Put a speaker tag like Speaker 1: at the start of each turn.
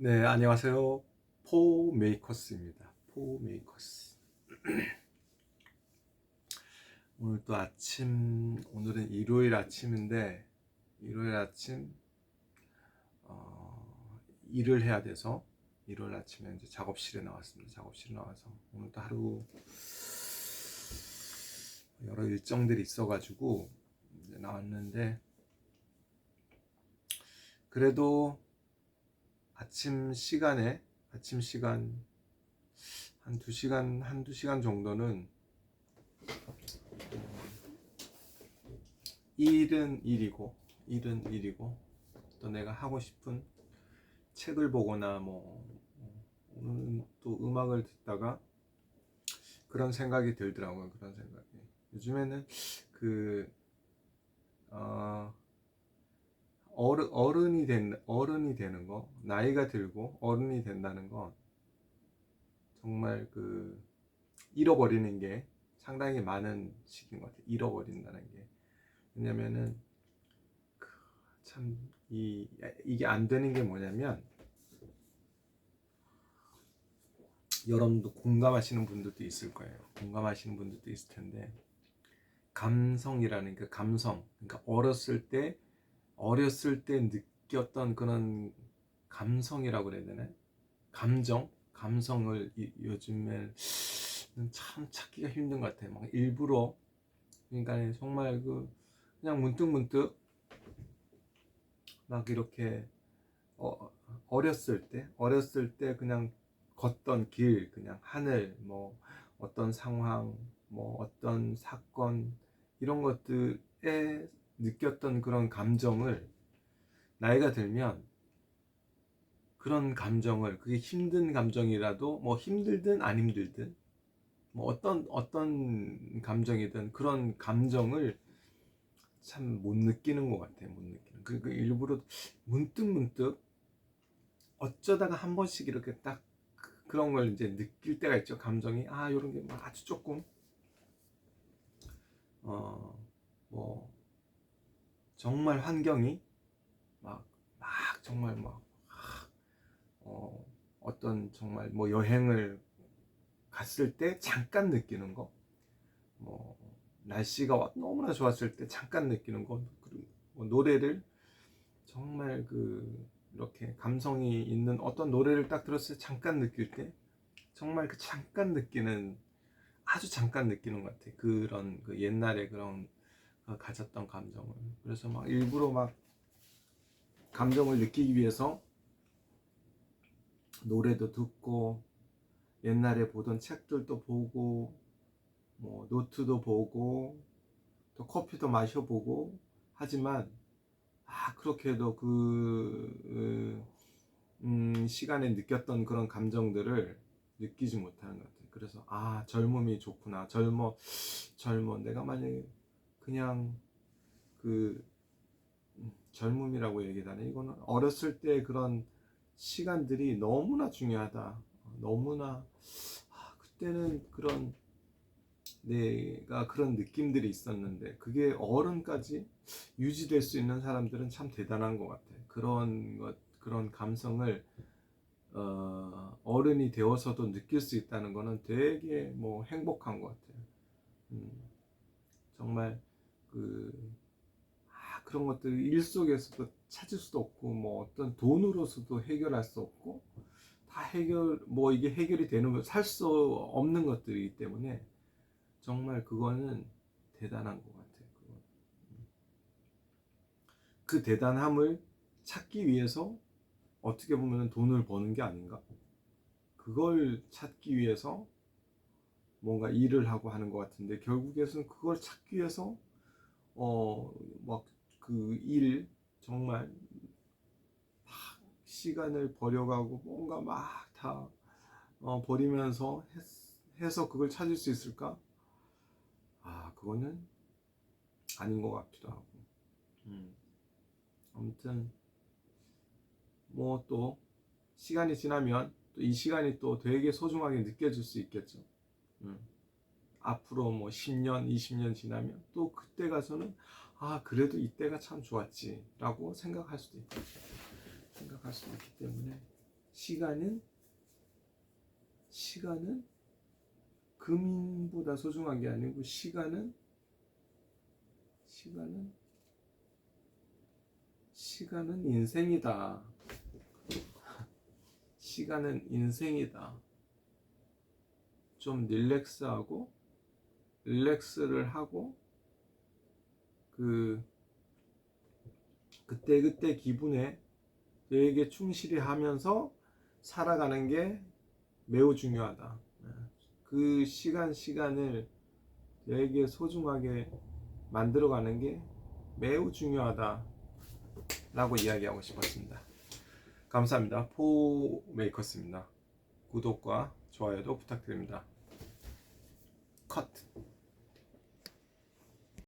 Speaker 1: 네, 안녕하세요. 포 메이커스입니다. 포 메이커스. 오늘 또 아침, 오늘은 일요일 아침인데, 일요일 아침, 어, 일을 해야 돼서, 일요일 아침에 이제 작업실에 나왔습니다. 작업실에 나와서, 오늘도 하루, 여러 일정들이 있어가지고, 나왔는데, 그래도 아침 시간에 아침 시간 한두 시간 한두 시간 정도는 일은 일이고 일은 일이고 또 내가 하고 싶은 책을 보거나 뭐 오늘은 또 음악을 듣다가 그런 생각이 들더라고요 그런 생각이. 요즘에는 그 어, 어른, 어른이 된, 어른이 되는 거, 나이가 들고 어른이 된다는 건 정말 그 잃어버리는 게 상당히 많은 시기인 것 같아요. 잃어버린다는 게. 왜냐면은 그 참, 이, 이게 안 되는 게 뭐냐면 여러분도 공감하시는 분들도 있을 거예요. 공감하시는 분들도 있을 텐데 감성이라는 그 감성, 그러니까 어렸을 때 어렸을 때 느꼈던 그런 감성이라고 그래야 되나? 감정? 감성을 이, 요즘에는 참 찾기가 힘든 것 같아요. 막 일부러 그러니까 정말 그 그냥 문득 문득 막 이렇게 어, 어렸을 때 어렸을 때 그냥 걷던 길 그냥 하늘 뭐 어떤 상황 뭐 어떤 사건 이런 것들에 느꼈던 그런 감정을 나이가 들면 그런 감정을 그게 힘든 감정이라도 뭐 힘들든 안 힘들든 뭐 어떤 어떤 감정이든 그런 감정을 참 못 느끼는 것 같아요 못 느끼는. 그, 그 일부러 문득 문득 어쩌다가 한 번씩 이렇게 딱 그런 걸 이제 느낄 때가 있죠. 감정이 아 이런 게 아주 조금 어뭐 정말 환경이 막, 막 정말 막, 어, 어떤 정말 뭐 여행을 갔을 때 잠깐 느끼는 거, 뭐, 날씨가 너무나 좋았을 때 잠깐 느끼는 거, 그리고 뭐 노래를 정말 그, 이렇게 감성이 있는 어떤 노래를 딱 들었을 때 잠깐 느낄 때, 정말 그 잠깐 느끼는, 아주 잠깐 느끼는 것 같아. 그런 그 옛날에 그런 어, 가졌던 감정을. 그래서 막 일부러 막 감정을 느끼기 위해서 노래도 듣고 옛날에 보던 책들도 보고 뭐 노트도 보고 또 커피도 마셔보고. 하지만 아 그렇게도 그 음, 시간에 느꼈던 그런 감정들을 느끼지 못하는 것 같아요. 그래서 아 젊음이 좋구나. 젊어 젊어. 내가 만약에 그냥 그 젊음이라고 얘기하네. 이거는 어렸을 때 그런 시간들이 너무나 중요하다. 너무나 아, 그때는 그런 내가 그런 느낌들이 있었는데 그게 어른까지 유지될 수 있는 사람들은 참 대단한 것 같아. 그런 것 그런 감성을 어, 어른이 되어서도 느낄 수 있다는 것은 되게 뭐 행복한 것 같아요. 음, 정말 그 아, 그런 것들 일 속에서도 찾을 수도 없고 뭐 어떤 돈으로서도 해결할 수 없고 다 해결 뭐 이게 해결이 되는 거살수 없는 것들이기 때문에 정말 그거는 대단한 것 같아요. 그 대단함을 찾기 위해서 어떻게 보면 돈을 버는 게 아닌가? 그걸 찾기 위해서 뭔가 일을 하고 하는 것 같은데 결국에는 그걸 찾기 위해서 어, 막 그 일 정말 막 시간을 버려가고 뭔가 막다 어, 버리면서 했, 해서 그걸 찾을 수 있을까? 아, 그거는 아닌 것 같기도 하고. 음. 아무튼 뭐 또 시간이 지나면 또 이 시간이 또 되게 소중하게 느껴질 수 있겠죠. 음. 앞으로 뭐 10년, 20년 지나면 또 그때 가서는 아, 그래도 이때가 참 좋았지 라고 생각할 수도 있고 생각할 수도 있기 때문에 시간은 시간은 금인보다 소중한 게 아니고 시간은 시간은 시간은 인생이다. 시간은 인생이다. 좀 릴렉스하고 릴렉스를 하고 그 그때 그때 기분에 내게 충실히 하면서 살아가는 게 매우 중요하다. 그 시간 시간을 내게 소중하게 만들어가는 게 매우 중요하다. 라고 이야기하고 싶었습니다. 감사합니다. 포 메이커스입니다. 구독과 좋아요도 부탁드립니다. 컷.